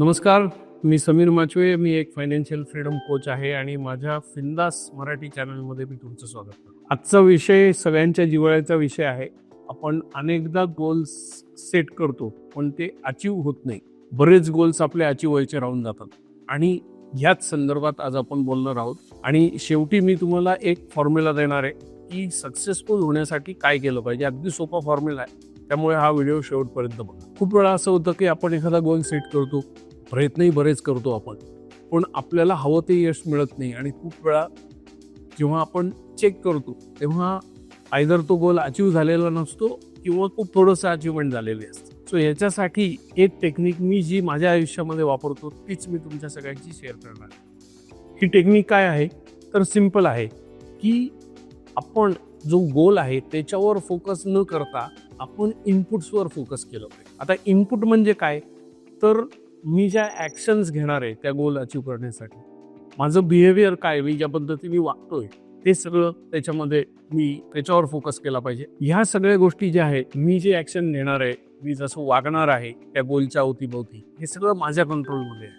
नमस्कार मी समीर माचवे मी एक financial freedom coach आहे आणि माझ्या फिंदास मराठी चॅनलमध्ये मी तुमचं स्वागत करतो. आजचा विषय सगळ्यांच्या जिव्हाळ्याचा विषय आहे. आपण अनेकदा गोल्स सेट करतो पण ते अचीव होत नाही. बरेच गोल्स आपले अचीव व्हायचे राहून जातात. आणि ह्याच संदर्भात आज आपण बोलणार आहोत. आणि शेवटी मी तुम्हाला एक फॉर्म्युला देणार आहे की सक्सेसफुल होण्यासाठी काय केलं पाहिजे. अगदी सोपा फॉर्म्युला आहे. त्यामुळे हा व्हिडिओ शेवटपर्यंत बघा. खूप वेळा असं होतं की आपण एखादा गोल सेट करतो प्रयत्नही बरेच करतो आपण. पण आपल्याला हवं ते यश मिळत नाही आणि खूप वेळा जेव्हा आपण चेक करतो तेव्हा आयदर तो गोल अचीव झालेला नसतो किंवा खूप थोडंसं अचिव्हमेंट झालेली असते. सो याच्यासाठी एक टेक्निक मी जी माझ्या आयुष्यामध्ये वापरतो तीच मी तुमच्या सगळ्यांची शेअर करणार ही टेक्निक काय आहे? तर सिंपल आहे की आपण जो गोल आहे त्याच्यावर फोकस न करता आपण इनपुट्सवर फोकस केलं पाहिजे. आता इनपुट म्हणजे काय? तर मी ज्या ॲक्शन्स घेणार आहे त्या गोल अचीव करण्यासाठी माझं बिहेवियर काय मी ज्या पद्धतीने वागतोय ते सगळं त्याच्यामध्ये मी त्याच्यावर फोकस केला पाहिजे. ह्या सगळ्या गोष्टी ज्या आहेत मी जे ॲक्शन घेणार आहे मी जसं वागणार आहे त्या गोलच्या अवतीभोवती हे सगळं माझ्या कंट्रोलमध्ये आहे.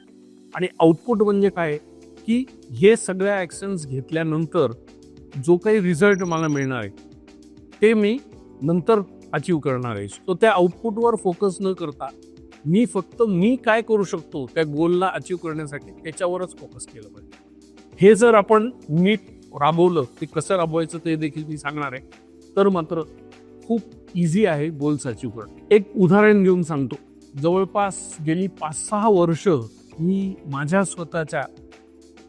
आणि आउटपुट म्हणजे काय? की हे सगळ्या ॲक्शन्स घेतल्यानंतर जो काही रिझल्ट मला मिळणार आहे ते मी नंतर अचीव करणार आहे. सो त्या आउटपुटवर फोकस न करता मी फक्त मी काय करू शकतो त्या गोलला अचीव करण्यासाठी त्याच्यावरच फोकस केलं पाहिजे. हे जर आपण नीट राबवलं ते कसं राबवायचं ते देखील मी सांगणार आहे. तर मात्र खूप इझी आहे गोल्स अचीव करणं. एक उदाहरण घेऊन सांगतो. जवळपास गेली पाच सहा वर्ष मी माझ्या स्वतःच्या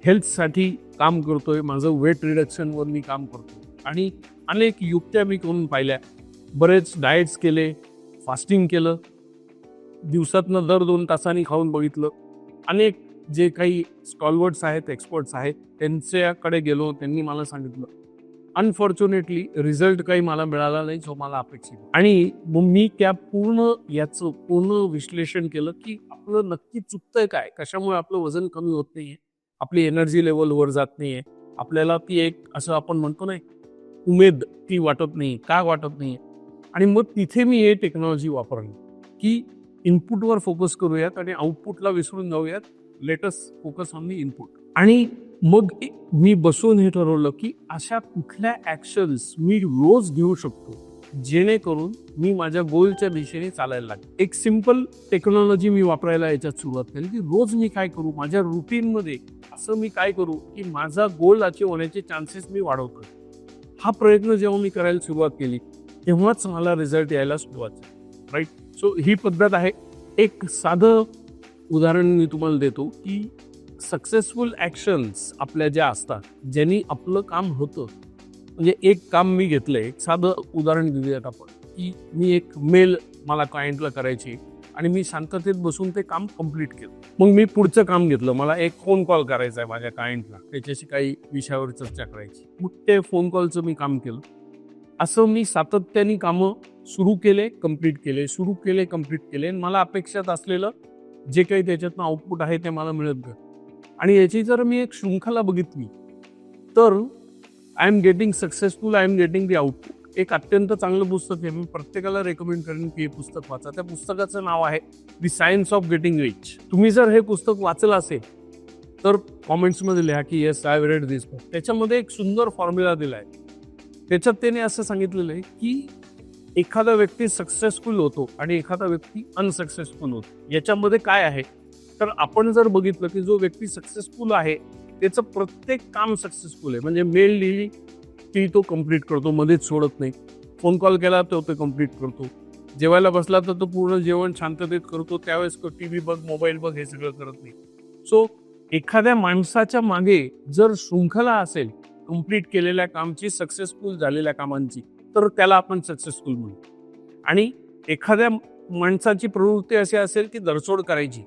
हेल्थसाठी काम करतोय. माझं वेट रिडक्शनवर मी काम करतो आणि अनेक युक्त्या मी करून पाहिल्या. बरेच डाएट्स केले फास्टिंग केलं. दिवसातनं दर दोन तासांनी खाऊन बघितलं. अनेक जे काही स्टॉलवर्ड्स आहेत एक्सपर्ट्स आहेत त्यांच्याकडे गेलो त्यांनी मला सांगितलं. अनफॉर्च्युनेटली रिझल्ट काही मला मिळाला नाही जो मला अपेक्षित आणि मग मी त्या पूर्ण याचं पूर्ण विश्लेषण केलं की आपलं नक्की चुकतंय काय? कशामुळे आपलं वजन कमी होत नाहीये? आपली एनर्जी लेवल वर जात नाहीये? आपल्याला ती एक असं आपण म्हणतो नाही उमेद ती वाटत नाही का वाटत नाहीये? आणि मग तिथे मी हे टेक्नॉलॉजी वापरली की इनपुटवर फोकस करूयात आणि आउटपुटला विसरून जाऊयात. Latest focus on the input आणि मग मी बसून हे ठरवलं की अशा कुठल्या ऍक्शन्स मी रोज घेऊ शकतो जेणेकरून मी माझ्या गोलच्या दिशेने चालायला लागेल. एक सिंपल टेक्नॉलॉजी मी वापरायला याच्यात सुरुवात केली की रोज मी काय करू माझ्या रुटीनमध्ये असं मी काय करू की माझा गोल अचीव होण्याचे चान्सेस मी वाढवतो हा प्रयत्न जेव्हा मी करायला सुरुवात केली तेव्हाच मला रिझल्ट यायला सुरुवात झाली. राईट सो ही पद्धत आहे. एक साधं उदाहरण मी तुम्हाला देतो की सक्सेसफुल ॲक्शन्स आपल्या ज्या असतात ज्यांनी आपलं काम होतं. म्हणजे एक काम मी घेतलं एक साधं उदाहरण देऊयात आपण. की मी एक मेल मला क्लायंटला करायची आणि मी शांततेत बसून ते काम कंप्लीट केलं. मग मी पुढचं काम घेतलं. मला एक फोन कॉल करायचा आहे माझ्या क्लायंटला त्याच्याशी काही विषयावर चर्चा करायची. मग ते फोन कॉलचं मी काम केलं. असं मी सातत्याने कामं सुरू केले कंप्लीट केले सुरू केले कंप्लीट केले. आणि मला अपेक्षात असलेलं जे काही त्याच्यातनं आउटपुट आहे ते मला मिळत गेलं. आणि याची जर मी एक शृंखला बघितली तर I am getting successful I am getting the output एक अत्यंत चांगलं पुस्तक आहे. मी प्रत्येकाला रेकमेंड करेन की हे पुस्तक वाचा. त्या पुस्तकाचं नाव आहे the science of getting rich तुम्ही जर हे पुस्तक वाचलं असेल तर कॉमेंट्समध्ये लिहा की yes I read this book त्याच्यामध्ये एक सुंदर फॉर्म्युला दिला आहे त्याच्यात त्याने असं सांगितलेलं आहे की एखादा व्यक्ती सक्सेसफुल होतो आणि एखादा व्यक्ती अनसक्सेसफुल होतो. याच्यामध्ये काय आहे? तर आपण जर बघितलं की जो व्यक्ती सक्सेसफुल आहे त्याचं प्रत्येक काम सक्सेसफुल आहे. म्हणजे मेल लिहिली की तो कंप्लीट करतो मध्येच सोडत नाही. फोन कॉल केला तर तो कंप्लीट करतो. जेवायला बसला तर तो पूर्ण जेवण शांततेत करतो. त्यावेळेस टी व्ही बघ मोबाईल बघ हे सगळं करत नाही. सो एखाद्या माणसाच्या मागे जर शृंखला असेल कंप्लीट केलेल्या कामची सक्सेसफुल झालेल्या कामांची तर त्याला आपण सक्सेसफुल म्हणू. आणि एखाद्या माणसाची प्रवृत्ती अशी असेल की दरसोड करायची.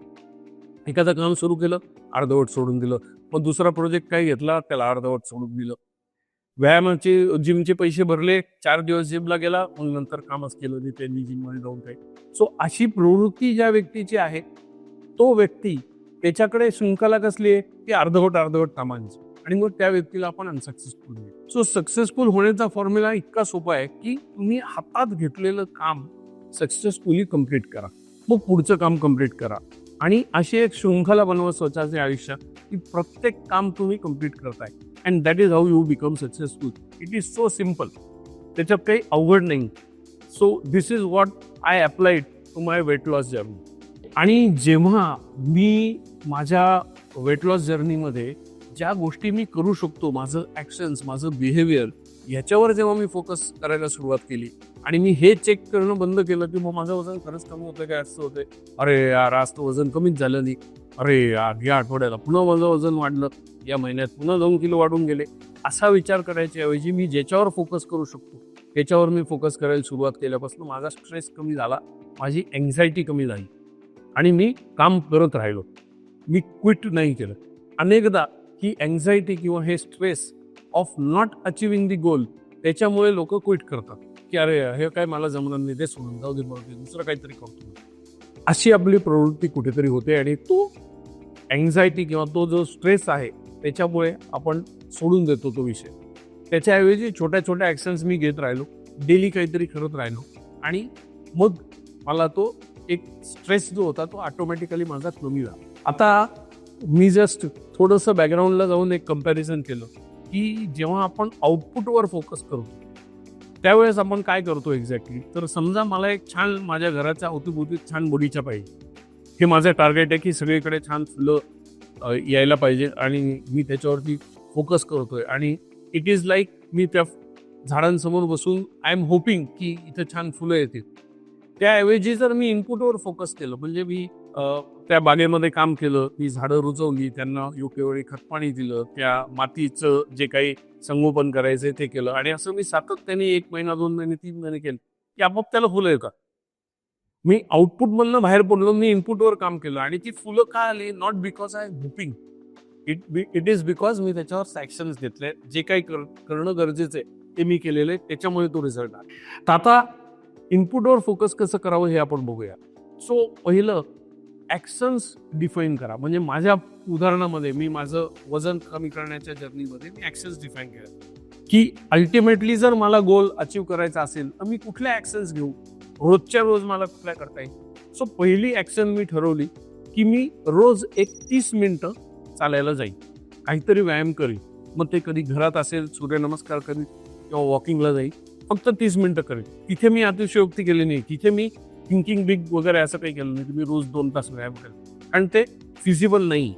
एखादं काम सुरू केलं अर्धवट सोडून दिलं. मग दुसरा प्रोजेक्ट काही घेतला त्याला अर्धवट सोडून दिलं. व्यायामाचे जिमचे पैसे भरले चार दिवस जिमला गेला मग नंतर कामच केलं नाही त्यांनी जिममध्ये जाऊन काही. सो अशी प्रवृत्ती ज्या व्यक्तीची आहे तो व्यक्ती त्याच्याकडे शृंखला कसली आहे? की अर्धवट अर्धवट कामांची. आणि मग त्या व्यक्तीला आपण अनसक्सेसफुल सो सक्सेसफुल होण्याचा फॉर्म्युला इतका सोपा आहे की तुम्ही हातात घेतलेलं काम सक्सेसफुली कंप्लीट करा. मग पुढचं काम कंप्लीट करा. आणि अशी एक शृंखला बनवा स्वतःच्या आयुष्यात की प्रत्येक काम तुम्ही कंप्लीट करताय. And that is how you become successful it is so simple त्याच्यात काही अवघड नाही. So this is what I applied to my weight loss journey आणि जेव्हा मी माझ्या वेट लॉस जर्नीमध्ये ज्या गोष्टी मी करू शकतो माझं ॲक्शन्स माझं बिहेवियर ह्याच्यावर जेव्हा मी फोकस करायला सुरुवात केली आणि मी हे चेक करणं बंद केलं की मग माझं वजन खरंच कमी होतं काय? असं होते अरे यार आज तर वजन कमीच झालं नाही. अरे यार या आठवड्याला पुन्हा माझं वजन वाढलं. या महिन्यात पुन्हा दोन किलो वाढून गेले. असा विचार करायच्या ऐवजी मी ज्याच्यावर फोकस करू शकतो त्याच्यावर मी फोकस करायला सुरुवात केल्यापासून माझा स्ट्रेस कमी झाला माझी एन्झायटी कमी झाली आणि मी काम करत राहिलो. मी क्विट नाही केलं. अनेकदा ही अँझायटी किंवा हे stress of not achieving the goal त्याच्यामुळे लोक क्विट करतात. की अरे हे काय मला जमणार नाही ते सोडून जाऊ दे मग दुसरं काहीतरी करतो अशी आपली प्रवृत्ती कुठेतरी होते आणि तो अँझायटी किंवा तो जो स्ट्रेस आहे त्याच्यामुळे आपण सोडून देतो तो विषय. त्याच्याऐवजी छोट्या छोट्या ॲक्शन्स मी घेत राहिलो डेली काहीतरी करत राहिलो आणि मग मला तो एक स्ट्रेस जो होता तो ऑटोमॅटिकली माझा कमी झाला. आता मी जस्ट थोडंसं बॅकग्राऊंडला जाऊन एक कंपॅरिझन केलं की जेव्हा आपण आउटपुटवर फोकस करतो त्यावेळेस आपण काय करतो एक्झॅक्टली तर समजा मला एक छान माझ्या घराच्या अवतीभोवती छान बगीचा पाहिजे. हे माझं टार्गेट आहे की सगळीकडे छान फुलं यायला पाहिजे आणि मी त्याच्यावरती फोकस करतोय. आणि इट इज लाईक मी त्या झाडांसमोर बसून आय एम होपिंग की इथं छान फुलं येतील. त्याऐवजी जर मी इनपुटवर फोकस केलं म्हणजे मी त्या बागेमध्ये काम केलं मी झाडं रुजवली त्यांना योग्य वेळी खतपाणी दिलं त्या मातीचं जे काही संगोपन करायचंय ते केलं. आणि असं मी सातत्याने एक महिना दोन महिने तीन महिने केलं. की आपोआप त्याला फुलं येतात. मी आउटपुट मधनं बाहेर पडलो मी इनपुटवर काम केलं. आणि ती फुलं का आली? Not because I hoping it be it is because मी त्याच्यावर ॲक्शन्स घेतले. जे काही कर, करणं गरजेचं आहे ते मी केलेलं आहे. त्याच्यामुळे तो रिझल्ट आला. तर आता इनपुटवर फोकस कसं करावं हे आपण बघूया. सो पहिलं ॲक्शन्स डिफाईन करा. म्हणजे माझ्या उदाहरणामध्ये मी माझं वजन कमी करण्याच्या जर्नीमध्ये मी ॲक्शन्स डिफाईन केलं. की अल्टिमेटली जर मला गोल अचीव करायचा असेल तर मी कुठल्या ॲक्शन्स घेऊ? रोजच्या रोज मला कुठल्या करता येईल? सो पहिली ॲक्शन मी ठरवली की मी रोज एक तीस मिनटं चालायला जाईल. काहीतरी व्यायाम करील मग ते कधी घरात असेल सूर्यनमस्कार करील किंवा वॉकिंगला जाईल फक्त तीस मिनटं करेल तिथे मी अतिशयोक्ती केली नाही. तिथे मी थिंकिंग बिग वगैरे असं काही केलं नाही. तुम्ही रोज दोन तास व्यायाम करा कारण ते फिजिबल नाही.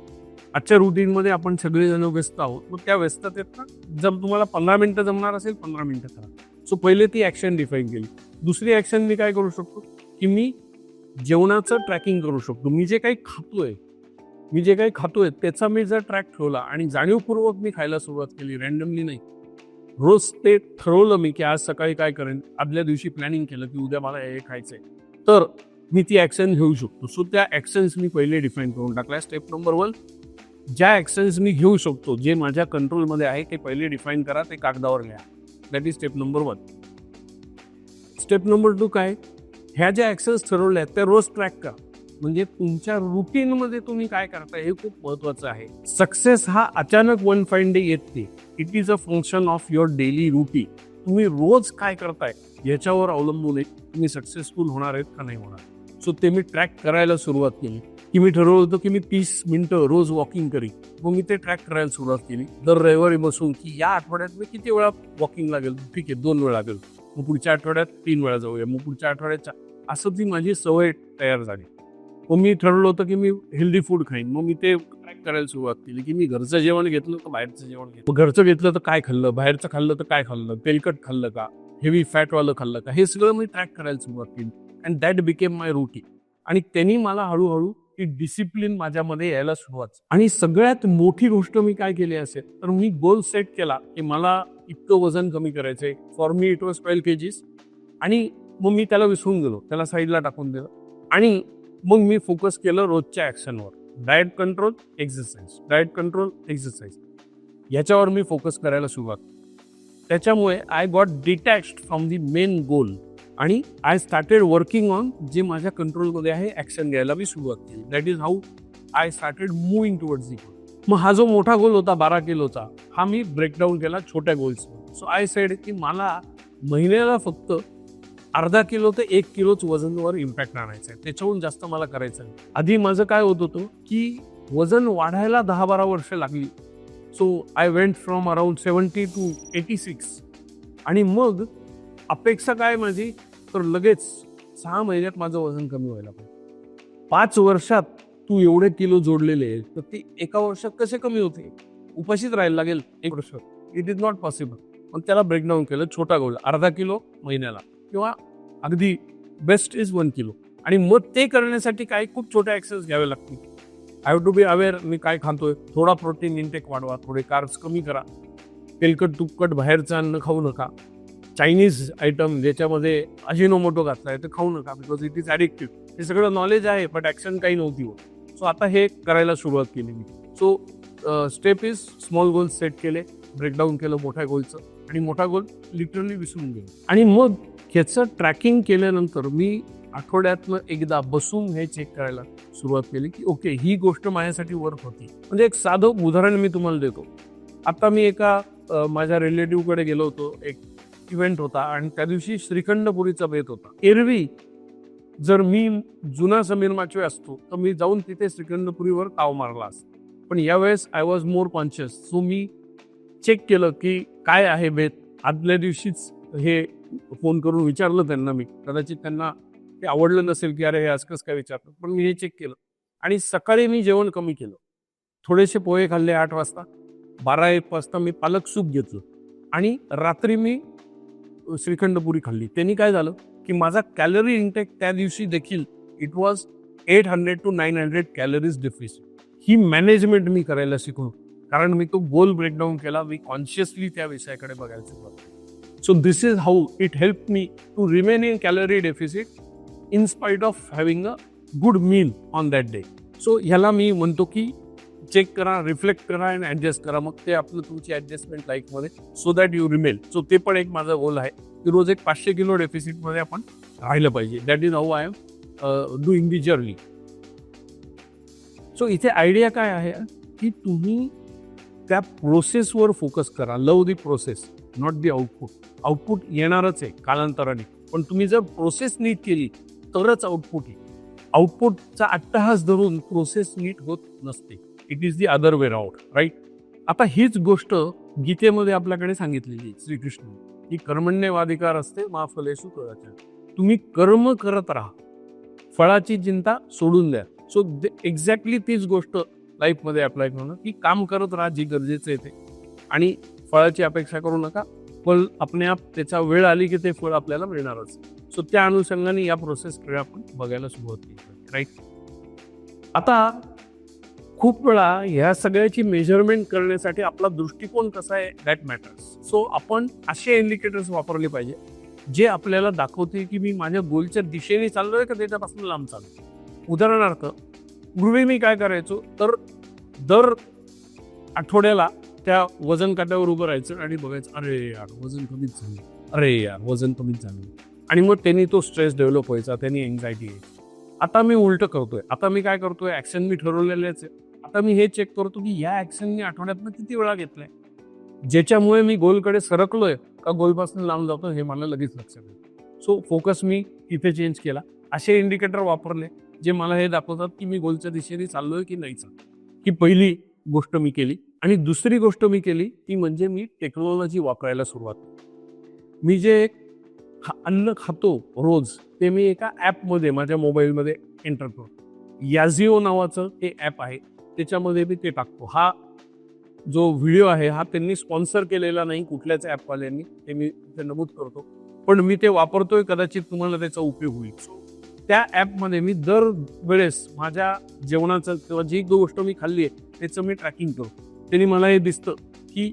आजच्या रुटीनमध्ये आपण सगळेजण व्यस्त आहोत. मग त्या व्यस्ततेत जर तुम्हाला पंधरा मिनटं जमणार असेल पंधरा मिनटं करा. सो पहिले ती ॲक्शन डिफाईन केली. दुसरी ॲक्शन मी काय करू शकतो? की मी जेवणाचं ट्रॅकिंग करू शकतो. मी जे काही खातोय मी जे काही खातोय त्याचा मी जर ट्रॅक ठेवला आणि जाणीवपूर्वक मी खायला सुरुवात केली रँडमली नाही. रोज ते ठरवलं मी की आज सकाळी काय करेन. आदल्या दिवशी प्लॅनिंग केलं की उद्या मला हे खायचंय. तर मी ती ॲक्शन घेऊ शकतो. सो त्या ॲक्शन्स मी पहिले डिफाईन करून टाकल्या. स्टेप नंबर वन ज्या ॲक्शन्स मी घेऊ शकतो जे माझ्या कंट्रोलमध्ये आहे ते पहिले डिफाईन करा ते कागदावर घ्या. That is step number one step number two काय? ह्या ज्या ॲक्शन्स ठरवल्या आहेत त्या रोज ट्रॅक करा. म्हणजे तुमच्या रुटीनमध्ये तुम्ही काय करता हे खूप महत्वाचं आहे. सक्सेस हा अचानक वन फाईन डे येत. नाही it is a function of your daily routine तुम्ही रोज काय करताय? याच्यावर अवलंबून आहे. तुम्ही सक्सेसफुल होणार आहेत का नाही होणार? सो ते मी ट्रॅक करायला सुरुवात केली. की मी ठरवलं होतं की मी तीस मिनटं रोज वॉकिंग करीन. मग मी ते ट्रॅक करायला सुरुवात केली. दर रविवारी बसून की या आठवड्यात मी किती वेळा वॉकिंगला गेलो? ठीक आहे दोन वेळा गेलो. मग पुढच्या आठवड्यात तीन वेळा जाऊया. मग पुढच्या आठवड्यात असं ती माझी सवय तयार झाली. मग मी ठरवलं होतं की मी हेल्दी फूड खाईन. मग मी ते ट्रॅक करायला सुरुवात केली की मी घरचं जेवण घेतलं तर बाहेरचं जेवण घेतलं. घरचं घेतलं तर काय खाल्लं? बाहेरचं खाल्लं तर काय खाल्लं? तेलकट खाल्लं का? हेवी फॅटवालं खाल्लं का? हे सगळं मी ट्रॅक करायला सुरुवात केली. And that became my routine आणि त्यांनी मला हळूहळू ती डिसिप्लिन माझ्यामध्ये यायला सुरुवात आणि सगळ्यात मोठी गोष्ट मी काय केली असेल तर मी गोल सेट केला की मला इतकं वजन कमी करायचंय. For me it was twelve kgs आणि मग मी त्याला विसरून गेलो. त्याला साईडला टाकून दिलं. आणि मग मी फोकस केलं रोजच्या ॲक्शनवर diet control exercise diet control exercise याच्यावर मी फोकस करायला सुरुवात त्याच्यामुळे I got detached from the main goal आणि आय स्टार्टेड वर्किंग ऑन जे माझ्या कंट्रोलमध्ये आहे ॲक्शन घ्यायला मी सुरुवात केली. That is how I started moving towards the goal मग हा जो मोठा गोल होता बारा किलोचा हा मी ब्रेकडाऊन केला छोट्या गोल्स सो आय सेड की मला महिन्याला फक्त अर्धा किलो ते एक किलोच वजनवर इम्पॅक्ट आणायचा आहे त्याच्याहून जास्त मला करायचं नाही. आधी माझं काय होत होतं की वजन वाढायला दहा बारा वर्ष लागली. So I went from around seventy to eighty six आणि मग अपेक्षा काय माझी? तर लगेच सहा महिन्यात माझं वजन कमी व्हायला पाहिजे पाच वर्षात तू एवढे किलो जोडलेले आहे तर ते एका वर्षात कसे कमी होते? उपाशीच राहायला लागेल एक वर्ष. इट इज नॉट पॉसिबल मग त्याला ब्रेकडाऊन केलं छोटा गोल अर्धा किलो महिन्याला. किंवा अगदी बेस्ट इज वन किलो आणि मग ते करण्यासाठी काही खूप छोट्या ॲक्सेस घ्यावे लागतील. I have to be aware मी काय खातोय. थोडा प्रोटीन इंटेक वाढवा थोडे कार्ब्स कमी करा. तेलकट तुपकट बाहेरचं अन्न खाऊ नका. चायनीज आयटम ज्याच्यामध्ये अजिनोमोटो घातला आहे ते खाऊ नका बिकॉज इट इज ॲडिक्टिव्ह हे सगळं नॉलेज आहे बट ॲक्शन काही नव्हती होत. सो आता हे करायला सुरुवात केली मी. So step is small goals set केले ब्रेकडाऊन केलं मोठ्या गोलचं आणि मोठा गोल लिटरली विसरून गेलो. आणि मग ह्याचं ट्रॅकिंग केल्यानंतर मी आठवड्यातनं एकदा बसून हे चेक करायला सुरुवात केली की ओके ही गोष्ट माझ्यासाठी वर्क होती. म्हणजे एक साधं उदाहरण मी तुम्हाला देतो. आता मी एका माझ्या रिलेटिव्हकडे गेलो होतो. एक इव्हेंट होता आणि त्या दिवशी श्रीखंडपुरीचा बेत होता. एरवी जर मी जुना समीर माचवे असतो तर मी जाऊन तिथे श्रीखंडपुरीवर ताव मारला असतो. पण यावेळेस I was more conscious so me check केलं की काय आहे बेत. आदल्या दिवशीच हे फोन करून विचारलं त्यांना मी. कदाचित त्यांना ते आवडलं नसेल की अरे हे आज काय विचारलं पण मी हे चेक केलं. आणि सकाळी मी जेवण कमी केलं. थोडेसे पोहे खाल्ले आठ वाजता. बारा एक वाजता मी पालक सूप घेतलं. आणि रात्री मी श्रीखंडपुरी खाल्ली. त्यांनी काय झालं की माझा कॅलरी इंटेक त्या दिवशी देखील it was eight hundred to nine hundred calories deficit he management मी करायला शिकलो. कारण मी तो गोल ब्रेकडाऊन केला. मी कॉन्शियसली त्या विषयाकडे बघायला सुरुवात so this is how it help me to remain in calorie deficit in spite of having a good meal on that day so ह्याला मी म्हणतो की चेक करा रिफ्लेक्ट करा आणि ॲडजस्ट करा. मग ते आपलं तुमची ॲडजस्टमेंट लाईफमध्ये so that you remain so ते पण एक माझा गोल आहे की रोज एक पाचशे किलो डेफिसिटमध्ये आपण राहिलं पाहिजे. That is how I am doing the journey so इथे आयडिया काय आहे? की तुम्ही त्या प्रोसेसवर फोकस करा. Love the process not the output output येणारच आहे कालांतराने. पण तुम्ही जर प्रोसेस नीट केली तरच आउटपुट येईल. आउटपुटचा अट्टहास धरून प्रोसेस नीट होत नसते. It is the other way round right आता हीच गोष्ट गीतेमध्ये आपल्याकडे सांगितलेली श्रीकृष्ण. की कर्मण्यवाधिकार असते माफलेसु कळाच्या तुम्ही कर्म करत राहा. फळाची चिंता सोडून द्या. सो एक्झॅक्टली तीच गोष्ट लाईफमध्ये अप्लाय करणं की काम करत राहा जी गरजेचं आहे ते. आणि फळाची अपेक्षा करू नका. फळ आपणे आप त्याचा वेळ आली की ते फळ आपल्याला मिळणारच. सो त्या अनुषंगाने या प्रोसेसकडे आपण बघायला सुरुवात केली. राईट आता खूप वेळा ह्या सगळ्याची मेजरमेंट करण्यासाठी आपला दृष्टिकोन कसा आहे दॅट मॅटर्स सो आपण असे इंडिकेटर्स वापरले पाहिजे जे आपल्याला दाखवते की मी माझ्या गोलच्या दिशेने चाललोय का त्याच्यापासून लांब चाललो उदाहरणार्थ पूर्वी मी काय करायचो? तर दर आठवड्याला त्या वजन काट्यावर उभं राहायचं आणि बघायचं अरे यार वजन कमीच झालं. अरे यार वजन कमीच झालं. आणि मग त्यांनी तो स्ट्रेस डेव्हलप व्हायचा त्यांनी एन्झायटी यायची. आता मी उलट करतोय. आता मी काय करतोय? ऍक्शन मी ठरवलेलेच आहे. आता मी हे चेक करतो की या ऍक्शननी आठवड्यातनं किती वेळा घेतलाय? ज्याच्यामुळे मी गोलकडे सरकलोय का गोलपासून लांब जातो हे मला लगेच लक्षात येतं. सो फोकस मी इथे चेंज केला. असे इंडिकेटर वापरले जे मला हे दाखवतात की मी गोलच्या दिशेने चाललोय की नाही चाललो ही पहिली गोष्ट मी केली. आणि दुसरी गोष्ट मी केली ती म्हणजे मी टेक्नॉलॉजी वापरायला सुरुवात केली. मी जे एक खा- अन्न खातो रोज ते मी एका ॲपमध्ये माझ्या मोबाईलमध्ये एंटर करतो. याझिओ नावाचं हे ॲप आहे त्याच्यामध्ये मी ते टाकतो. हा जो व्हिडिओ आहे हा त्यांनी स्पॉन्सर केलेला नाही कुठल्याच ॲपवाल्यांनी ते मी ते नमूद करतो. पण मी ते वापरतोय कदाचित तुम्हाला त्याचा उपयोग होईल. त्या ॲपमध्ये मी दर वेळेस माझ्या जेवणाचं किंवा जी गोष्ट मी खाल्ली आहे त्याचं मी ट्रॅकिंग करतो. त्यांनी मला हे दिसतं की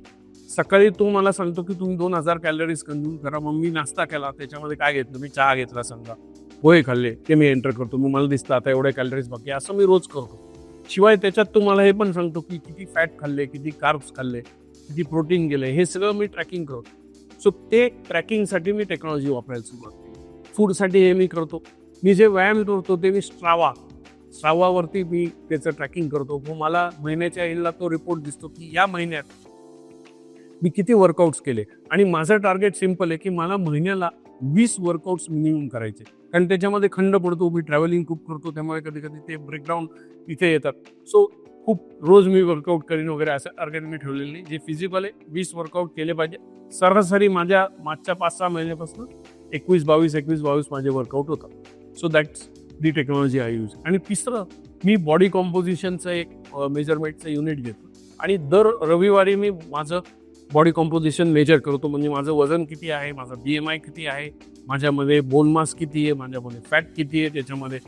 सकाळी तो मला सांगतो की तुम्ही दोन हजार कॅलरीज कंझ्युम करा. मग मी नाश्ता केला. त्याच्यामध्ये काय घेतलं? मी चहा घेतला समजा. पोहे खाल्ले. ते मी एंटर करतो. मग मला दिसतं आता एवढ्या कॅलरीज बाकी असं मी रोज करतो. शिवाय त्याच्यात तो मला हे पण सांगतो की किती फॅट खाल्ले किती कार्ब्स खाल्ले किती प्रोटीन गेले. हे सगळं मी ट्रॅकिंग करतो. सो ते ट्रॅकिंगसाठी मी टेक्नॉलॉजी वापरायला सुरुवात फूडसाठी हे मी करतो. मी जे व्यायाम करतो ते मी स्ट्रावा सहावावरती मी त्याचं ट्रॅकिंग करतो. मग मला महिन्याच्या एंडला तो रिपोर्ट दिसतो की या महिन्यात मी किती वर्कआउट्स केले? आणि माझं टार्गेट सिंपल आहे की मला महिन्याला वीस वर्कआउट्स मिनिमम करायचे. कारण त्याच्यामध्ये खंड पडतो मी ट्रॅव्हलिंग खूप करतो त्यामुळे कधी कधी ते ब्रेकडाऊन इथे येतात. सो खूप रोज मी वर्कआउट करीन वगैरे असं टार्गेट मी ठेवलेलं नाही. जे फिजिकल आहे वीस वर्कआउट केले पाहिजे. सरासरी माझ्या मागच्या पाच सहा महिन्यापासून एकवीस बावीस एकवीस बावीस माझे वर्कआउट होतात. So that's the technology I use आणि तिसरं मी बॉडी कॉम्पोजिशनचं एक मेजरमेंटचं युनिट घेतो. आणि दर रविवारी मी माझं बॉडी कॉम्पोजिशन मेजर करतो. म्हणजे माझं वजन किती आहे माझं बी एम आय किती आहे माझ्यामध्ये बोन मास किती आहे माझ्यामध्ये फॅट किती आहे त्याच्यामध्ये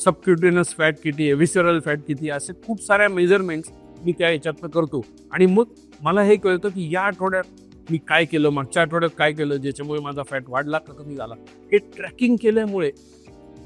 सबक्युटेनस फॅट किती आहे विसरल फॅट किती आहे असे खूप साऱ्या मेजरमेंट्स मी त्या याच्यातनं करतो. आणि मग मला हे कळतं की या आठवड्यात मी काय केलं मागच्या आठवड्यात काय केलं ज्याच्यामुळे माझा फॅट वाढला का कमी झाला. हे ट्रॅकिंग केल्यामुळे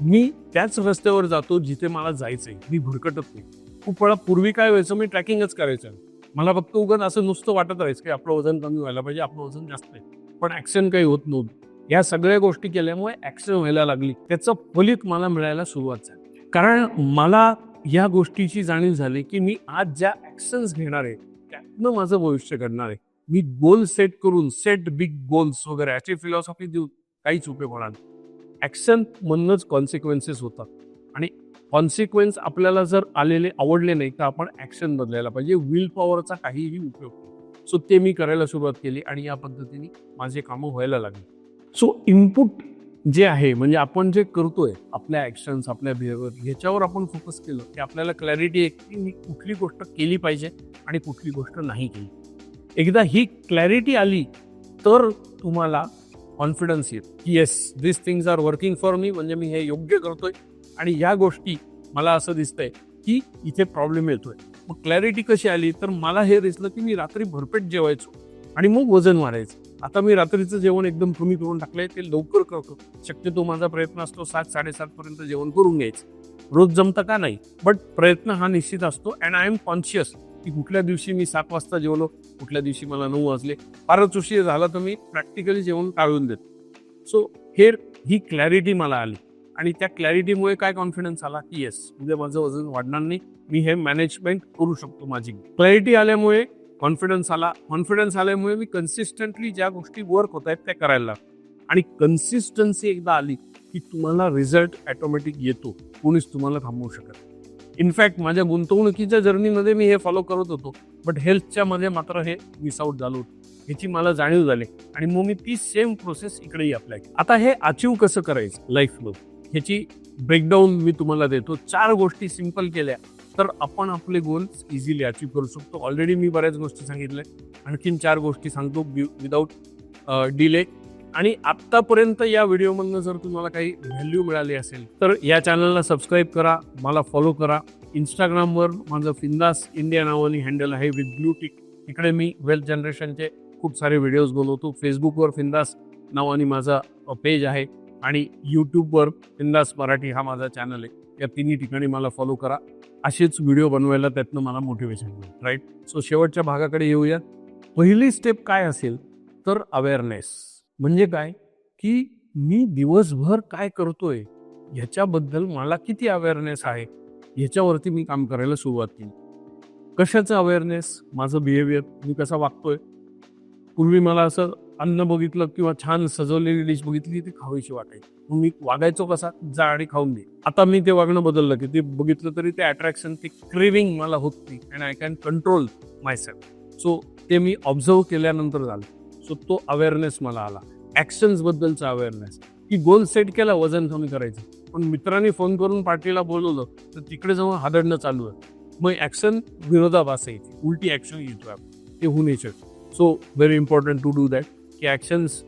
मी त्याच रस्त्यावर जातो जिथे मला जायचंय. मी भुरकटत नाही. खूप वेळा पूर्वी काय व्हायचं मी ट्रॅकिंगच करायचं. मला फक्त उगत असं नुसतं वाटत राहायचं की आपलं वजन कमी व्हायला पाहिजे आपलं वजन जास्त आहे. पण ऍक्शन काही होत नव्हतं. या सगळ्या गोष्टी केल्यामुळे ऍक्शन व्हायला लागली. त्याचं फलित मला मिळायला सुरुवात झाली. कारण मला या गोष्टीची जाणीव झाली की मी आज ज्या ऍक्शन्स घेणार आहे त्यातनं माझं भविष्य घडणार आहे. मी गोल सेट करून सेट बिग गोल्स वगैरे याची फिलॉसॉफी देऊन काहीच उपयोग होणार नाही. ऍक्शन म्हणूनच कॉन्सिक्वेन्सेस होतात. आणि कॉन्सिक्वेन्स आपल्याला जर आलेले आवडले नाही तर आपण ॲक्शन बदलायला पाहिजे. विल पॉवरचा काहीही उपयोग नाही. सो ते मी करायला सुरुवात केली आणि या पद्धतीने माझे कामं व्हायला लागली. सो इनपुट जे आहे म्हणजे आपण जे करतोय आपल्या ॲक्शन्स आपल्या बिहेवियर ह्याच्यावर आपण फोकस केलं की आपल्याला क्लॅरिटी आहे की मी कुठली गोष्ट केली पाहिजे आणि कुठली गोष्ट नाही केली. एकदा ही क्लॅरिटी आली तर तुम्हाला कॉन्फिडन्स येत. की yes this things are working for me म्हणजे मी हे योग्य करतोय. आणि या गोष्टी मला असं दिसतंय की इथे प्रॉब्लेम येतोय. मग क्लॅरिटी कशी आली? तर मला हे दिसलं की मी रात्री भरपेट जेवायचो. आणि मग वजन वाढायचं. आता मी रात्रीचं जेवण एकदम कमी करून टाकलंय ते लवकर करतो शक्यतो माझा प्रयत्न असतो सात साडेसात पर्यंत जेवण करून घ्यायचं. रोज जमतं का नाही? बट प्रयत्न हा निश्चित असतो. अँड आय एम कॉन्शियस की कुठल्या दिवशी मी सात वाजता जेवलो कुठल्या दिवशी मला नऊ वाजले. फारच उशीर झाला तर मी प्रॅक्टिकली जेवण टाळून देतो. सो हे ही क्लॅरिटी मला आली. आणि त्या क्लॅरिटीमुळे काय कॉन्फिडन्स आला की येस म्हणजे माझं वजन वाढणार नाही. मी हे मॅनेजमेंट करू शकतो माझी. क्लॅरिटी आल्यामुळे कॉन्फिडन्स आला. कॉन्फिडन्स आल्यामुळे मी कन्सिस्टंटली ज्या गोष्टी वर्क होत आहेत त्या करायला लागलो. आणि कन्सिस्टन्सी एकदा आली की तुम्हाला रिझल्ट ऑटोमॅटिक येतो. कोणीच तुम्हाला थांबवू शकत नाही. इनफॅक्ट माझ्या गुंतवणुकीच्या जर्नीमध्ये मी हे फॉलो करत होतो बट हेल्थच्या मध्ये मात्र हे विसआउट झालो झालं होतं. ह्याची मला जाणीव झाली आणि मग मी ती सेम प्रोसेस इकडेही अप्लाय केली. आता हे अचीव कसं करायचं लाईफमध्ये ह्याची ब्रेकडाऊन मी तुम्हाला देतो. चार गोष्टी सिंपल केल्या तर आपण आपले गोल्स इझिली अचीव करू शकतो. ऑलरेडी मी बऱ्याच गोष्टी सांगितल्या. आणखीन चार गोष्टी सांगतो विदाऊट डिले आणि आत्तापर्यंत या व्हिडिओमधनं जर तुम्हाला काही व्हॅल्यू मिळाली असेल तर या चॅनलला सबस्क्राईब करा मला फॉलो करा. इंस्टाग्रामवर माझं फिंदास इंडिया नावाने हँडल आहे विथ ब्लू टिक इकडे मी वेल्थ जनरेशनचे खूप सारे व्हिडिओज बनवतो. फेसबुकवर फिंदास नावाने माझा पेज आहे आणि यूट्यूबवर फिंदास मराठी हा माझा चॅनल आहे. या तिन्ही ठिकाणी मला फॉलो करा. असेच व्हिडिओ बनवायला त्यातनं मला मोटिवेशन मिळेल राईट सो शेवटच्या भागाकडे येऊया पहिली स्टेप काय असेल? तर अवेअरनेस म्हणजे काय? की मी दिवसभर काय करतोय ह्याच्याबद्दल मला किती अवेअरनेस आहे? ह्याच्यावरती मी काम करायला सुरुवात केली. कशाचं अवेअरनेस माझं बिहेवियर मी कसा वागतोय? पूर्वी मला असं अन्न बघितलं किंवा छान सजवलेली डिश बघितली ती खावीशी वाटायची. मग मी वागायचो कसा? जा आणि खाऊन दे. आता मी ते वागणं बदललं की ते बघितलं तरी ते अट्रॅक्शन ते क्रेविंग मला होत नाही and I can control my self so ते मी ऑब्झर्व केल्यानंतर झालं. तर तो अवेअरनेस मला आला. ॲक्शन्सबद्दलचा अवेअरनेस की गोल सेट केला वजन कमी करायचं. पण मित्रांनी फोन करून पार्टीला बोलवलं तर तिकडे जाऊन हादडणं चालू आहे. मग ॲक्शन विरोधाभास येते उलटी ॲक्शन येतो ते होऊ नये so very important to do that की ॲक्शन्स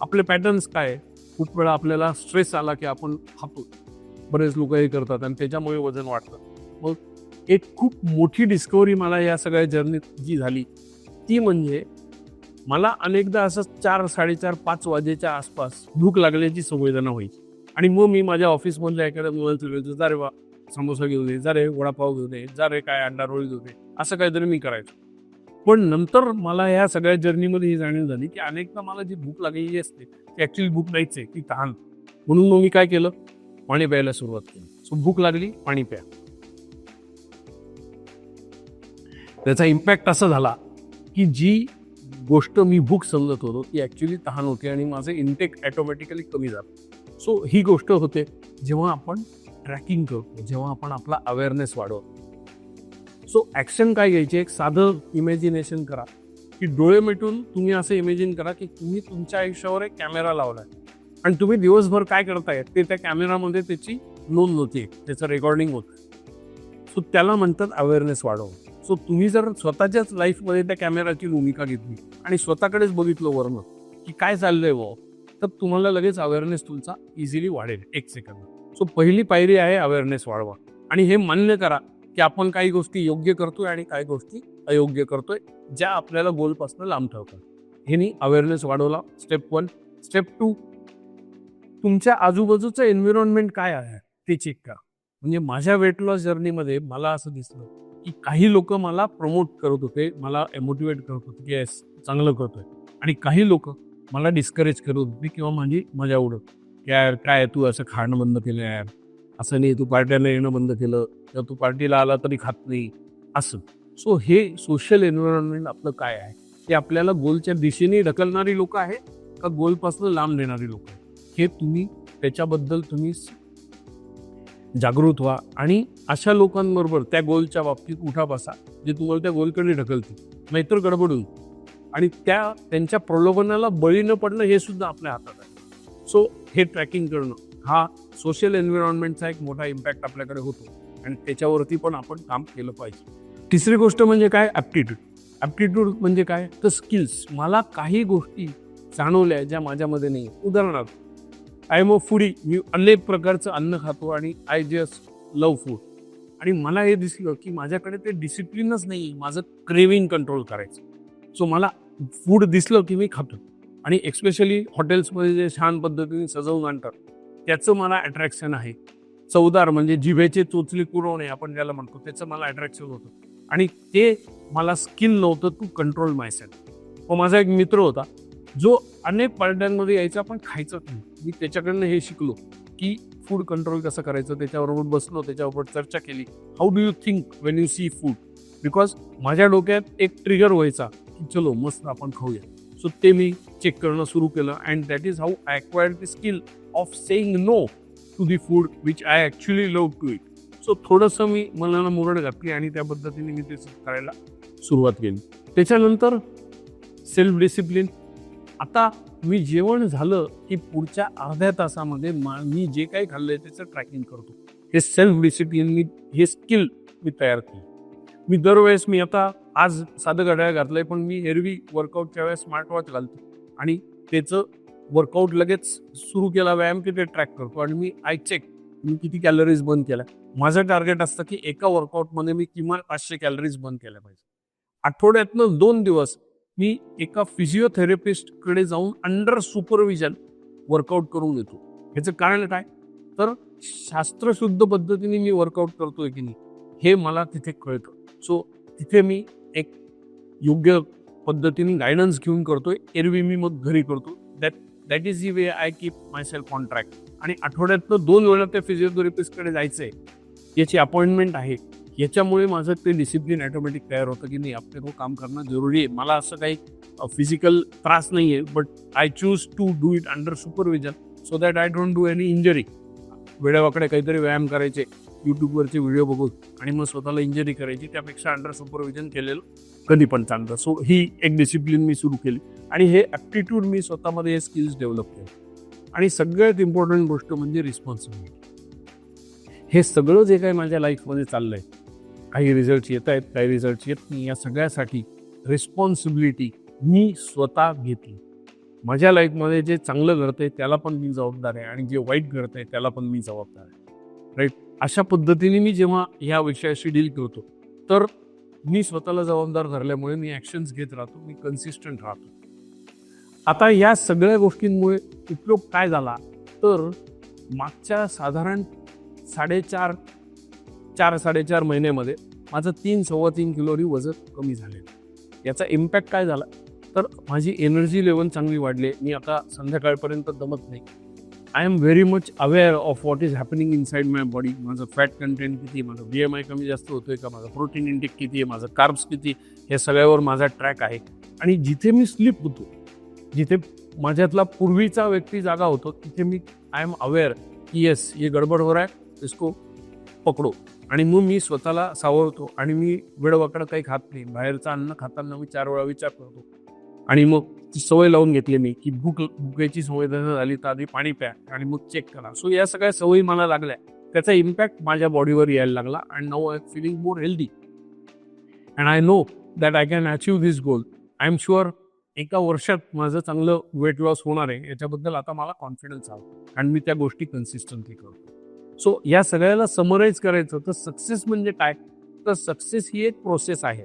आपले पॅटर्न्स काय खूप वेळा आपल्याला स्ट्रेस आला की आपण खातो. बरेच लोक हे करतात आणि त्याच्यामुळे वजन वाढतं. मग एक खूप मोठी डिस्कवरी मला या सगळ्या जर्नीत जी झाली. ती म्हणजे मला अनेकदा असं चार साडेचार पाच वाजेच्या आसपास भूक लागल्याची संवेदना व्हायची आणि मग मी माझ्या ऑफिसमधल्या एखाद्या मुलांचं जा रे वा समोसा घेऊ दे जा रे वडापाव घेऊ दे जा रे काय अंडा रोळी घेऊ दे असं काहीतरी मी करायचो. पण नंतर मला या सगळ्या जर्नीमध्ये ही जाणीव झाली की अनेकदा मला जी भूक लागलेली असते ती ॲक्च्युली भूक नाहीच आहे ती तहान. म्हणून मग मी काय केलं? पाणी प्यायला सुरुवात केली. सो भूक लागली पाणी प्या. त्याचा इम्पॅक्ट असा झाला की जी गोष्ट मी भूक समजत होतो ती ॲक्च्युली तहान होती आणि माझं इंटेक ॲटोमॅटिकली कमी झालं. सो ही गोष्ट होते जेव्हा आपण ट्रॅकिंग करतो जेव्हा आपण आपला अवेअरनेस वाढवतो. सो ॲक्शन काय घ्यायची? एक साधं इमॅजिनेशन करा. की डोळे मिटून तुम्ही असं इमेजिन करा की तुम्ही तुमच्या आयुष्यावर एक कॅमेरा लावलाय. आणि तुम्ही दिवसभर काय करताय? ते त्या कॅमेरामध्ये त्याची नोंद होते त्याचं रेकॉर्डिंग होतं. सो त्याला म्हणतात अवेअरनेस वाढवणं. सो तुम्ही जर स्वतःच्याच लाईफमध्ये त्या कॅमेराची भूमिका घेतली आणि स्वतःकडेच बघितलं वर्ण की काय चाललंय व तर तुम्हाला लगेच अवेअरनेस तुमचा इझिली वाढेल एक सेकंद सो पहिली पायरी आहे अवेअरनेस वाढवा. आणि हे मान्य करा की आपण काही गोष्टी योग्य करतोय आणि काही गोष्टी अयोग्य करतोय ज्या आपल्याला गोलपासून लांब ठेवतात. ह्यानी अवेअरनेस वाढवला. स्टेप वन स्टेप टू तुमच्या आजूबाजूचं एन्व्हायरमेंट काय आहे ते चेक करा. म्हणजे माझ्या वेट लॉस जर्नीमध्ये मला असं दिसलं की काही लोक मला प्रमोट करत होते मला मोटिवेट करत होते की येस चांगलं करतोय. आणि काही लोक मला डिस्करेज करत होते किंवा माझी मजा उडत यार काय तू असं खाणं बंद केलं यार? असं नाही तू पार्ट्याला येणं बंद केलं. किंवा तू पार्टीला आला तरी खात नाही. असं. सो हे सोशल एन्व्हायरमेंट आपलं काय आहे? ते आपल्याला गोलच्या दिशेने ढकलणारी लोक आहे का गोलपासून लांब नेणारी लोक आहे हे तुम्ही त्याच्याबद्दल तुम्ही जागृत व्हा आणि अशा लोकांबरोबर त्या गोलच्या बाबतीत उठा बसा जे तुम्हाला त्या गोलकडे ढकलतील. नाहीतर गडबड होईल. आणि त्या त्यांच्या प्रलोभनाला बळी न पडणं हे सुद्धा आपल्या हातात आहे. सो हे ट्रॅकिंग करणं हा सोशल एन्व्हिरॉन्मेंटचा एक मोठा इम्पॅक्ट आपल्याकडे होतो. आणि त्याच्यावरती पण आपण काम केलं पाहिजे. तिसरी गोष्ट म्हणजे काय? ॲप्टिट्यूड ॲप्टिट्यूड म्हणजे काय? तर स्किल्स मला काही गोष्टी जाणवल्या ज्या माझ्यामध्ये नाही उदाहरणार्थ आय एम अ फुडी मी अनेक प्रकारचं अन्न खातो आणि आय जस्ट लव फूड आणि मला हे दिसलं की माझ्याकडे ते डिसिप्लिनच नाही माझं क्रेविंग कंट्रोल करायचं. सो मला फूड दिसलं की मी खातो. आणि एक्स्पेशली हॉटेल्समध्ये जे छान पद्धतीने सजवून आणतात त्याचं मला अट्रॅक्शन आहे. चवदार म्हणजे जिभेचे चोचले कुरवणे आपण ज्याला म्हणतो त्याचं मला अट्रॅक्शन होतं. आणि ते मला स्किल नव्हतं टू कंट्रोल मायसेल व माझा एक मित्र होता जो अनेक पार्ट्यांमध्ये यायचं आपण खायचं नाही मी त्याच्याकडनं हे शिकलो की फूड कंट्रोल कसं करायचं त्याच्याबरोबर बसलो त्याच्याबरोबर चर्चा केली. How do you think when you see food because माझ्या डोक्यात एक ट्रिगर व्हायचा की चलो मस्त आपण खाऊया. सो ते मी चेक करणं सुरू केलं and that is how I acquired the skill of saying no to the food which I actually love to eat so थोडंसं मी मनाला मुरड घातली आणि त्या पद्धतीने मी ते करायला सुरुवात केली. त्याच्यानंतर सेल्फ डिसिप्लिन आता मी जेवण झालं की पुढच्या अर्ध्या तासामध्ये मा मी जे काही खाल्लं आहे त्याचं ट्रॅकिंग करतो. हे सेल्फ डिसिप्लिन मी हे स्किल मी तयार केली. मी दरवेळेस मी आता आज साधं घड्याळ घातलंय पण मी एरवी वर्कआउटच्या वेळेस स्मार्ट वॉच घालतो. आणि त्याचं वर्कआउट लगेच सुरू केला व्यायाम की ते ट्रॅक करतो. आणि मी आय चेक मी किती कॅलरीज बंद केल्या. माझं टार्गेट असतं की एका वर्कआउटमध्ये मी किमान पाचशे कॅलरीज बंद केल्या पाहिजे. आठवड्यातनं दोन दिवस मी एका फिजिओथेरपिस्टकडे जाऊन अंडर सुपरविजन वर्कआउट करून घेतो. ह्याचं कारण काय? तर शास्त्रशुद्ध पद्धतीने मी वर्कआउट करतोय की नाही हे मला तिथे कळतं. सो तिथे मी एक योग्य पद्धतीने गायडन्स घेऊन करतोय. एरवी मी मग घरी करतो. That that is the way I keep my self contract आणि आठवड्यातनं दोन वेळा त्या फिजिओथेरपिस्टकडे जायचं आहे याची अपॉइंटमेंट आहे. याच्यामुळे माझं ते डिसिप्लिन ॲटोमॅटिक तयार होतं की नाही आपल्याकडं काम करणं जरुरी आहे. मला असं काही फिजिकल त्रास नाही आहे but I choose to do it under supervision so that I don't do any injury वेळेवाकडे काहीतरी व्यायाम करायचे यूट्यूबवरचे व्हिडिओ बघून आणि मग स्वतःला इंजरी करायची त्यापेक्षा अंडर सुपरविजन केलेलं कधी पण चांगलं. सो ही एक डिसिप्लिन मी सुरू केली आणि हे ॲप्टिट्यूड मी स्वतःमध्ये हे स्किल्स डेव्हलप केले. आणि सगळ्यात इम्पॉर्टंट गोष्ट म्हणजे रिस्पॉन्सिबिलिटी हे सगळं जे काही माझ्या लाईफमध्ये चाललंय काही रिझल्ट येत आहेत काही रिझल्ट येत नाही. या सगळ्यासाठी रिस्पॉन्सिबिलिटी मी स्वतः घेतली. माझ्या लाईफमध्ये जे चांगलं घडतंय त्याला पण मी जबाबदार आहे आणि जे वाईट घडतंय त्याला पण मी जबाबदार आहे. राईट अशा पद्धतीने मी जेव्हा ह्या विषयाशी डील करतो तर मी स्वतःला जबाबदार धरल्यामुळे मी ॲक्शन्स घेत राहतो मी कन्सिस्टंट राहतो. आता या सगळ्या गोष्टींमुळे उपयोग काय झाला? तर मागच्या साधारण साडेचार चार साडेचार महिन्यामध्ये माझं तीन सव्वा तीन किलोनी वजन कमी झालेलं याचा इम्पॅक्ट काय झाला? तर माझी एनर्जी लेवल चांगली वाढली मी आता संध्याकाळपर्यंत दमत नाही. I am very much aware of what is happening inside my body माझं फॅट कंटेंट किती माझं बी एम आय कमी जास्त होतो आहे का? माझं प्रोटीन इंटेक किती आहे? माझं कार्ब्स किती हे सगळ्यावर माझा ट्रॅक आहे. आणि जिथे मी स्लिप होतो जिथे माझ्यातला पूर्वीचा व्यक्ती जागा होतो तिथे मी आय एम अवेअर की येस ये गडबड हो रहा है इसको पकडो. आणि मग मी स्वतःला सावरतो आणि मी वेळवाकडं काही खात नाही. बाहेरचं अन्न खाताना मी चार वेळा विचार करतो. आणि मग ती सवय लावून घेतली मी की भूक भुकेची सवय जसं झाली तर आधी पाणी प्या आणि मग चेक करा. सो या सगळ्या सवयी मला लागल्या. त्याचा इम्पॅक्ट माझ्या बॉडीवर यायला लागला and now I feeling more healthy and I know that I can achieve this goal I am sure एका वर्षात माझं चांगलं वेट लॉस होणार आहे. याच्याबद्दल आता मला कॉन्फिडन्स हवा आणि मी त्या गोष्टी कन्सिस्टंटली करतो. सो या सगळ्याला समराईज करायचं तर सक्सेस म्हणजे काय? तर सक्सेस ही एक प्रोसेस आहे.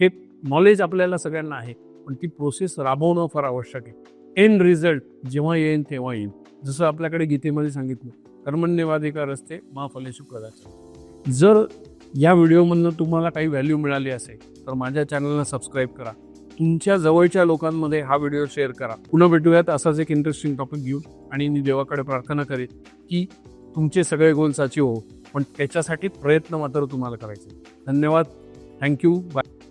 हे नॉलेज आपल्याला सगळ्यांना आहे पण ती प्रोसेस राबवणं फार आवश्यक आहे. एंड रिझल्ट जेव्हा येईन तेव्हा येईल जसं आपल्याकडे गीतेमध्ये सांगितलं कर्मण्यवाधिकार असते मा फलेशु कदाचित जर या व्हिडिओमधनं तुम्हाला काही व्हॅल्यू मिळाली असेल तर माझ्या चॅनलला सबस्क्राईब करा. तुमच्या जवळच्या लोकांमध्ये हा व्हिडिओ शेअर करा. पुन्हा भेटूयात असाच एक इंटरेस्टिंग टॉपिक घेऊन आणि मी देवाकडे प्रार्थना करेन की तुमचे सगळे गोल साची हो पण त्याच्यासाठी प्रयत्न मात्र तुम्हाला करायचे. धन्यवाद. Thank you bye